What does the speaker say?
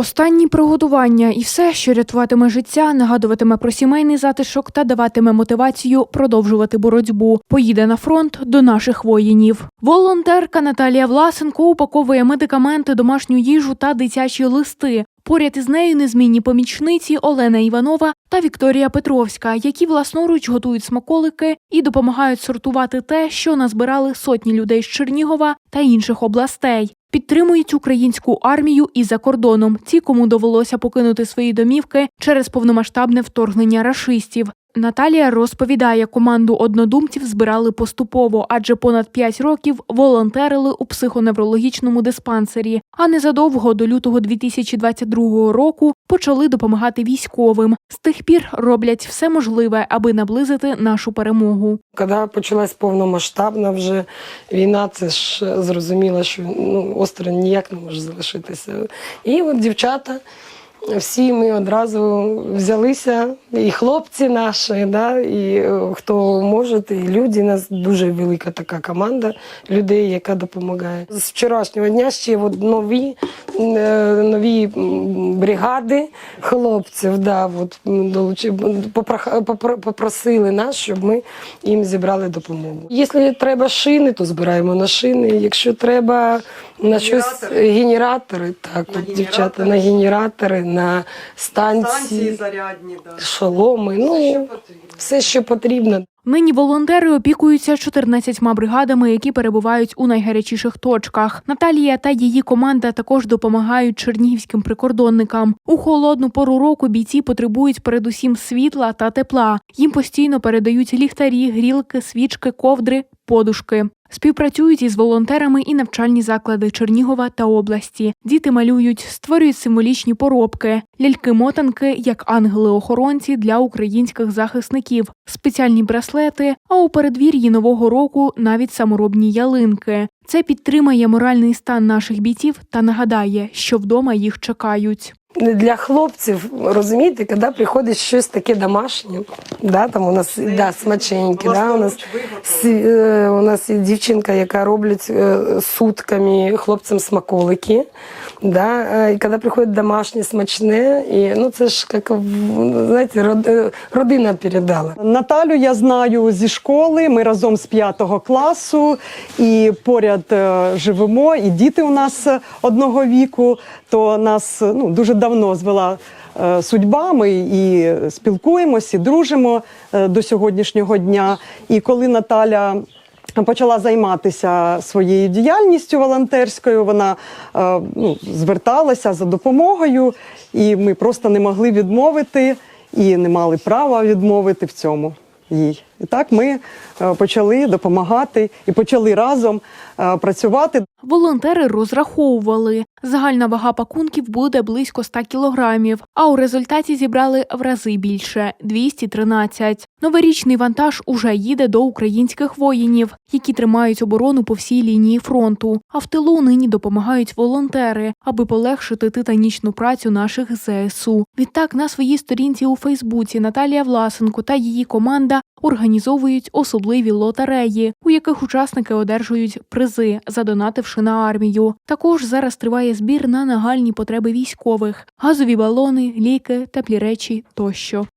Останні приготування і все, що рятуватиме життя, нагадуватиме про сімейний затишок та даватиме мотивацію продовжувати боротьбу. Поїде на фронт до наших воїнів. Волонтерка Наталія Власенко упаковує медикаменти, домашню їжу та дитячі листи. Поряд із нею незмінні помічниці Олена Іванова та Вікторія Петровська, які власноруч готують смаколики і допомагають сортувати те, що назбирали сотні людей з Чернігова та інших областей. Підтримують українську армію і за кордоном. Ті, кому довелося покинути свої домівки через повномасштабне вторгнення рашистів. Наталія розповідає, команду однодумців збирали поступово, адже понад 5 років волонтерили у психоневрологічному диспансері. А незадовго до лютого 2022 року почали допомагати військовим. З тих пір роблять все можливе, аби наблизити нашу перемогу. Коли почалась повномасштабна вже війна, це ж зрозуміло, що ну, осторонь ніяк не може залишитися. І от дівчата, всі ми одразу взялися, і хлопці наші, да, і е, хто може, і люди. У нас дуже велика така команда людей, яка допомагає. З вчорашнього дня ще от нові, е, нові бригади хлопців да, от, попросили нас, щоб ми їм зібрали допомогу. Якщо треба шини, то збираємо на шини. Якщо треба на щось генератори, так, На от, дівчата, на генератори, на станції, Станції зарядні, да. шоломи, ну потрібно. все, що потрібно. Нині волонтери опікуються 14 бригадами, які перебувають у найгарячіших точках. Наталія та її команда також допомагають чернігівським прикордонникам. У холодну пору року бійці потребують передусім світла та тепла. Їм постійно передають ліхтарі, грілки, свічки, ковдри, подушки. Співпрацюють із волонтерами і навчальні заклади Чернігова та області. Діти малюють, створюють символічні поробки, ляльки-мотанки як ангели-охоронці для українських захисників, спеціальні браслети, а у передвір'ї нового року навіть саморобні ялинки. Це підтримає моральний стан наших бійців та нагадає, що вдома їх чекають. Для хлопців, розумієте, коли приходить щось таке домашнє, да, там у нас да, смаченьке, да, у нас е, у нас є дівчинка, яка робить е, сутками хлопцям смаколики. Да, е, і коли приходить домашнє смачне, і ну це ж як знаєте, родина передала. Наталю я знаю зі школи. Ми разом з п'ятого класу і поряд живемо. І діти у нас одного віку. То нас ну дуже давно звела е, судьба. Ми і спілкуємося, і дружимо е, до сьогоднішнього дня. І коли Наталя. Почала займатися своєю діяльністю волонтерською. Вона е, ну, зверталася за допомогою, і ми просто не могли відмовити і не мали права відмовити в цьому їй. І так ми е, почали допомагати і почали разом е, працювати. Волонтери розраховували. Загальна вага пакунків буде близько 100 кілограмів, а у результаті зібрали в рази більше 213. Новорічний вантаж уже їде до українських воїнів, які тримають оборону по всій лінії фронту. А в тилу нині допомагають волонтери, аби полегшити титанічну працю наших ЗСУ. Відтак на своїй сторінці у Фейсбуці Наталія Власенко та її команда організовують особливі лотереї, у яких учасники одержують призи, задонативши на армію. Також зараз триває збір на нагальні потреби військових: газові балони, ліки, теплі речі тощо.